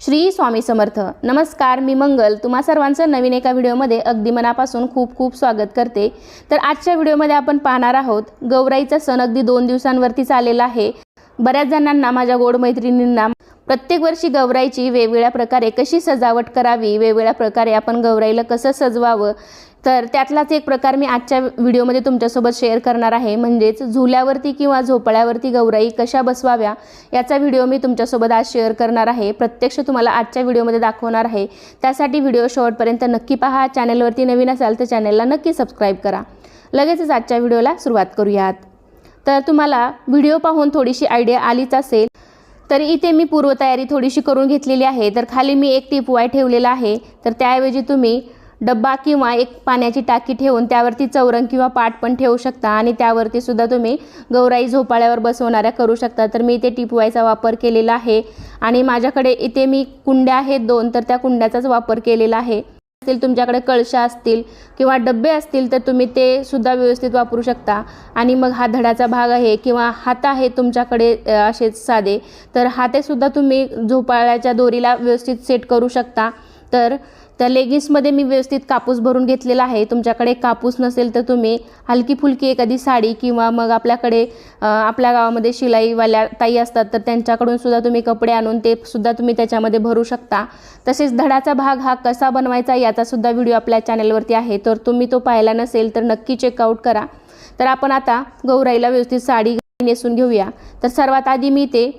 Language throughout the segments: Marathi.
श्री स्वामी समर्थ. नमस्कार मी मंगल. तुम्हा सर्वांचं नवीन एका व्हिडिओमध्ये अगदी मनापासून खूप खूप स्वागत करते. तर आजच्या व्हिडिओमध्ये आपण पाहणार आहोत गौराईचा सण अगदी दोन दिवसांवरतीच आलेला आहे. बऱ्याच जणांना माझ्या गोड मैत्रिणींना प्रत्येक वर्षी गौराईची वेगवेगळ्या प्रकारे कशी सजावट करावी वेगवेगळ्या प्रकारे आपण गौराईला कसं सजवावं तर त्यातलाच एक प्रकार मी आजच्या व्हिडिओमध्ये तुमच्यासोबत शेअर करणार आहे. म्हणजेच झुल्यावरती किंवा झोपाळ्यावरती गौराई कशा बसवाव्या याचा व्हिडिओ मी तुमच्यासोबत आज शेअर करणार आहे. प्रत्यक्ष तुम्हाला आजच्या व्हिडिओमध्ये दाखवणार आहे. त्यासाठी व्हिडिओ शेवटपर्यंत नक्की पहा. चॅनलवरती नवीन असाल तर चॅनलला नक्की सबस्क्राईब करा. लगेचच आजच्या व्हिडिओला सुरुवात करूयात. तर तुम्हाला व्हिडिओ पाहून थोडीशी आयडिया आलीच असेल तर इथे मी पूर्वतयारी थोडीशी करून घेतलेली आहे. तर खाली मी एक टिप वाय ठेवलेला आहे. तर त्याऐवजी तुम्ही डब्बा किंवा एक पाण्याची टाकी ठेवून त्यावरती चौरंग किंवा पाट पण ठेवू शकता. आणि त्यावरती सुद्धा तुम्ही गौराई झोपाळ्यावर बसवणाऱ्या करू शकता. तर मी इथे टिपवायचा वापर केलेला आहे. आणि माझ्याकडे इथे मी कुंड्या आहेत दोन तर त्या कुंड्याचाच वापर केलेला आहे. असतील तुमच्याकडे कळशा असतील किंवा डबे असतील तर तुम्ही ते सुद्धा व्यवस्थित वापरू शकता. आणि मग हा धडाचा भाग आहे किंवा हात आहे तुमच्याकडे असे असेच साधे तर हातेसुद्धा तुम्ही झोपाळ्याच्या दोरीला व्यवस्थित सेट करू शकता. तर त्या लेगिन्समध्ये मी व्यवस्थित कापूस भरून घेतलेला आहे. तुमच्याकडे कापूस नसेल तर तुम्ही हलकी फुलकी एखादी साडी किंवा मग आपल्याकडे आपल्या गावामध्ये शिलाईवाल्या ताई असतात तर त्यांच्याकडून सुद्धा तुम्ही कपडे आणून ते सुद्धा तुम्ही त्याच्यामध्ये भरू शकता. तसेच धडाचा भाग हा कसा बनवायचा याचा सुद्धा व्हिडिओ आपल्या चॅनलवरती आहे. तर तुम्ही तो पाहिला नसेल तर नक्की चेकआउट करा. तर आपण आता गौराईला व्यवस्थित साडी नेसून घेऊया. तर सर्वात आधी मी ते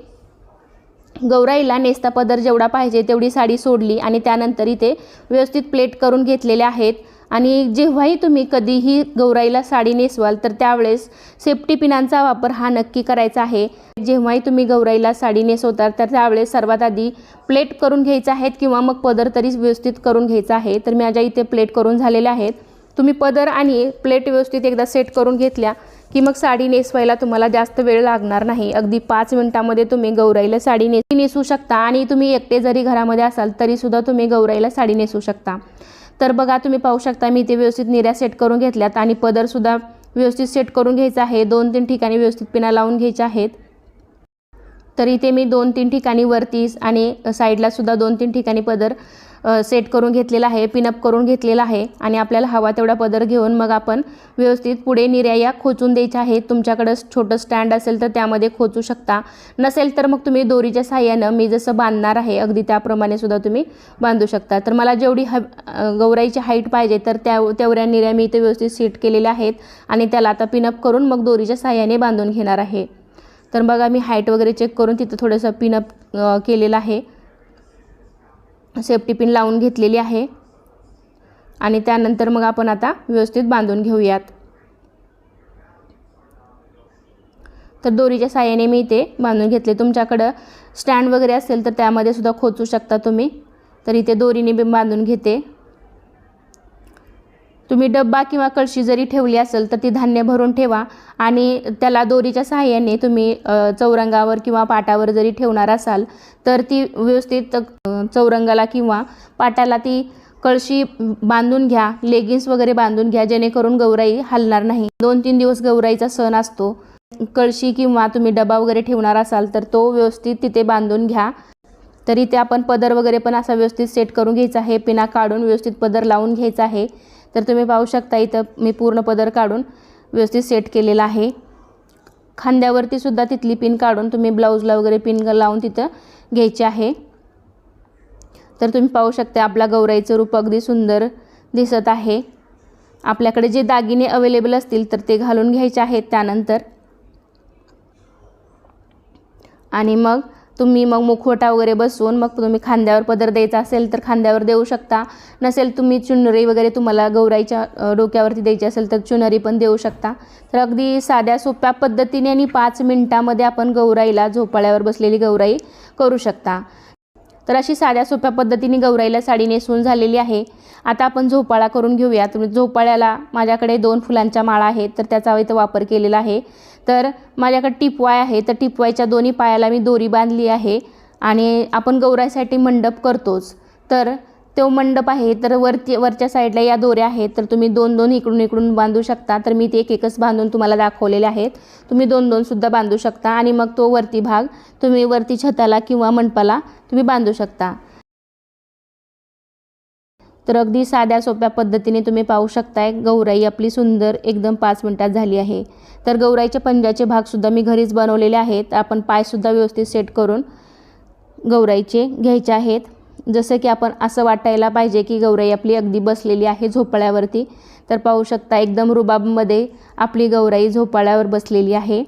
गौराईला नेसता पदर जेवढा पाहिजे तेवढी साडी सोडली आणि त्यानंतर इथे व्यवस्थित प्लेट करून घेतलेले आहेत. आणि जेव्हाही तुम्ही कधीही गौराईला साडी नेसवाल तर त्यावेळेस सेफ्टी पिनांचा वापर हा नक्की करायचा आहे. जेव्हाही तुम्ही गौराईला साडी नेसवता तर त्यावेळेस सर्वात आधी प्लेट करून घ्यायचं आहेत किंवा मग पदर तरी व्यवस्थित करून घ्यायचा आहे. तर माझ्या इथे प्लेट करून झालेल्या आहेत. तुम्ही पदर आणि प्लेट व्यवस्थित एकदा सेट करून घेतल्या. की मग साडी नेसवायला तुम्हाला जास्त वेळ लागणार नाही. अगदी पाच मिनिटामध्ये तुम्ही गौराईला साडी ने नेसू शकता आणि तुम्ही एकटे जरी घरामध्ये असाल तरीसुद्धा तुम्ही गौराईला साडी नेसू शकता. तर बघा तुम्ही पाहू शकता मी ते व्यवस्थित निर्या सेट करून घेतल्यात आणि पदरसुद्धा व्यवस्थित सेट करून घ्यायचा आहे. दोन तीन ठिकाणी व्यवस्थित पिना लावून घ्यायच्या आहेत. तर इथे मी दोन तीन ठिकाणी वरती आणि साईडलासुद्धा दोन तीन ठिकाणी पदर सेट करून घेतलेला आहे पिनअप करून घेतलेला आहे आणि आपल्याला हवा तेवढा पदर घेऊन मग आपण व्यवस्थित पुढे निर्याया खोचून द्यायच्या आहेत. तुमच्याकडं छोटं स्टँड असेल तर त्यामध्ये खोचू शकता. नसेल तर मग तुम्ही दोरीच्या साह्यानं मी जसं बांधणार आहे अगदी त्याप्रमाणे सुद्धा तुम्ही बांधू शकता. तर मला जेवढी ह गौराईची हाईट पाहिजे तर त्या तेवढ्या निर्या मी इथे व्यवस्थित सीट केलेल्या आहेत आणि त्याला आता पिनअप करून मग दोरीच्या साह्याने बांधून घेणार आहे. तर बघा मी हाईट वगैरे चेक करून तिथं थोडंसं पिनअप केलेलं आहे. सेफ्टी पिन लावून घेतलेली आहे. आणि त्यानंतर मग आपण आता व्यवस्थित बांधून घेऊयात. तर दोरीच्या साह्याने मी इथे बांधून घेतले. तुमच्याकडं स्टँड वगैरे असेल तर त्यामध्ये सुद्धा खोचू शकता तुम्ही. तर इथे दोरीने मी बांधून घेते. तुम्ही डब्बा किंवा कळशी जरी ठेवली असेल तर ती धान्य भरून ठेवा आणि त्याला दोरीच्या सहाय्याने तुम्ही चौरंगावर किंवा पाटावर जरी ठेवणार असाल तर ती व्यवस्थित चौरंगाला किंवा पाटाला ती कळशी बांधून घ्या लेगिन्स वगैरे बांधून घ्या जेणेकरून गौराई हलणार नाही. दोन तीन दिवस गौराईचा सण असतो. कळशी किंवा तुम्ही डबा वगैरे ठेवणार असाल तर तो व्यवस्थित तिथे बांधून घ्या. तरी ते आपण पदर वगैरे पण असा व्यवस्थित सेट करून घ्यायचा आहे. पिना काढून व्यवस्थित पदर लावून घ्यायचा आहे. तर तुम्ही पाहू शकता इथं मी पूर्ण पदर काढून व्यवस्थित सेट केलेला आहे. खांद्यावरती सुद्धा तिथली पिन काढून तुम्ही ब्लाऊजला वगैरे पिन लावून तिथं घ्यायची आहे. तर तुम्ही पाहू शकता आपला गौराईचं रूप अगदी सुंदर दिसत आहे. आपल्याकडे जे दागिने अवेलेबल असतील तर ते घालून घ्यायचे आहेत त्यानंतर. आणि मग तुम्ही मग मुखवटा वगैरे बसवून मग तुम्ही खांद्यावर पदर द्यायचा असेल तर खांद्यावर देऊ शकता. नसेल तुम्ही चुनरी वगैरे तुम्हाला गौराईच्या डोक्यावरती द्यायची असेल तर चुनरी पण देऊ शकता. तर अगदी साध्या सोप्या पद्धतीने आणि पाच मिनटामध्ये आपण गौराईला झोपाळ्यावर बसलेली गौराई करू शकता. तर अशी साध्या सोप्या पद्धतीने गौराईला साडी नेसून झालेली आहे. आता आपण झोपाळा करून घेऊया. तुम्ही झोपाळ्याला माझ्याकडे दोन फुलांच्या माळा आहेत तर त्याचा इथं वापर केलेला आहे. तर माझ्याकडे टिपवाय आहे. तर टिपवायच्या दोन्ही पायाला मी दोरी बांधली आहे आणि आपण गौराईसाठी मंडप करतोच. तर तो मंडप आहे तर वरती वरच्या साईडला या दोऱ्या आहेत. तर तुम्ही दोन दोन इकडून इकडून बांधू शकता. तर मी ते एक एकच बांधून तुम्हाला दाखवलेले आहेत. तुम्ही दोन दोनसुद्धा बांधू शकता आणि मग तो वरती भाग तुम्ही वरती छताला किंवा मंडपाला तुम्ही बांधू शकता. तर अगदी साध्या सोप्या पद्धतीने तुम्ही पाहू शकताय. गौराई आपली सुंदर एकदम पाच मिनटात झाली आहे. तर गौराईचे पंजाचे भागसुद्धा मी घरीच बनवलेले आहेत. आपण पायसुद्धा व्यवस्थित सेट करून गौराईचे घ्यायचे आहेत. जसं की आपण असं वाटायला पाहिजे की गौराई आपली अगदी बसलेली आहे झोपाळ्यावरती. तर पाहू शकता एकदम रुबाबमध्ये आपली गौराई झोपाळ्यावर बसलेली आहे.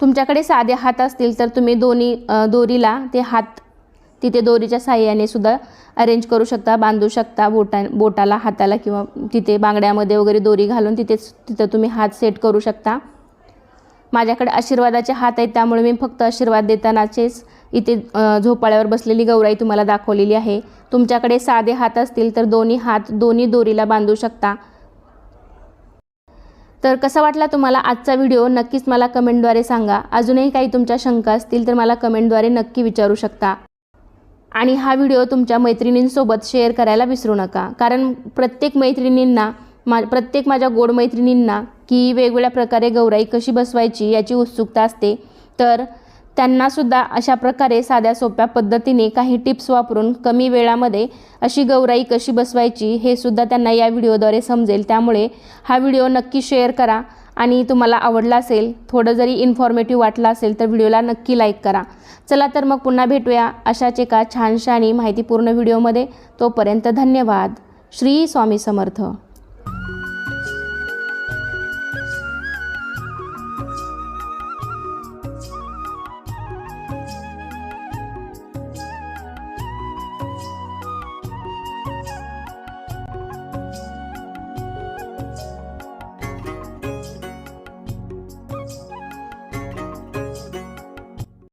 तुमच्याकडे साधे हात असतील तर तुम्ही दोन्ही दोरीला ते हात तिथे दोरीच्या साह्याने सुद्धा अरेंज करू शकता बांधू शकता बोटा बोटाला हाताला किंवा तिथे बांगड्यामध्ये वगैरे दोरी घालून तिथेच तिथं तुम्ही हात सेट करू शकता. माझ्याकडे आशीर्वादाचे हात आहेत त्यामुळे मी फक्त आशीर्वाद देतानाचेच इथे झोपाळ्यावर बसलेली गौराई तुम्हाला दाखवलेली आहे. तुमच्याकडे साधे हात असतील तर दोन्ही हात दोन्ही दोरीला बांधू शकता. तर कसा वाटला तुम्हाला आजचा व्हिडिओ? नक्कीच मला कमेंटद्वारे सांगा. अजूनही काही तुमच्या शंका असतील तर मला कमेंटद्वारे नक्की विचारू शकता. आणि हा व्हिडिओ तुमच्या मैत्रिणींसोबत शेअर करायला विसरू नका. कारण प्रत्येक मैत्रिणींना मा प्रत्येक माझ्या गोड मैत्रिणींना की वेगवेगळ्या प्रकारे गौराई कशी बसवायची याची उत्सुकता असते. तर त्यांनासुद्धा अशा प्रकारे साध्या सोप्या पद्धतीने काही टिप्स वापरून कमी वेळामध्ये अशी गौराई कशी बसवायची हे सुद्धा त्यांना या व्हिडिओद्वारे समजेल. त्यामुळे हा व्हिडिओ नक्की शेअर करा. आणि तुम्हाला आवडला असेल थोडं जरी इन्फॉर्मेटिव्ह वाटलं असेल तर व्हिडिओला नक्की लाईक करा. चला तर मग पुन्हा भेटूया अशाच एका छानशा आणि माहितीपूर्ण व्हिडिओमध्ये. तोपर्यंत धन्यवाद. श्री स्वामी समर्थ.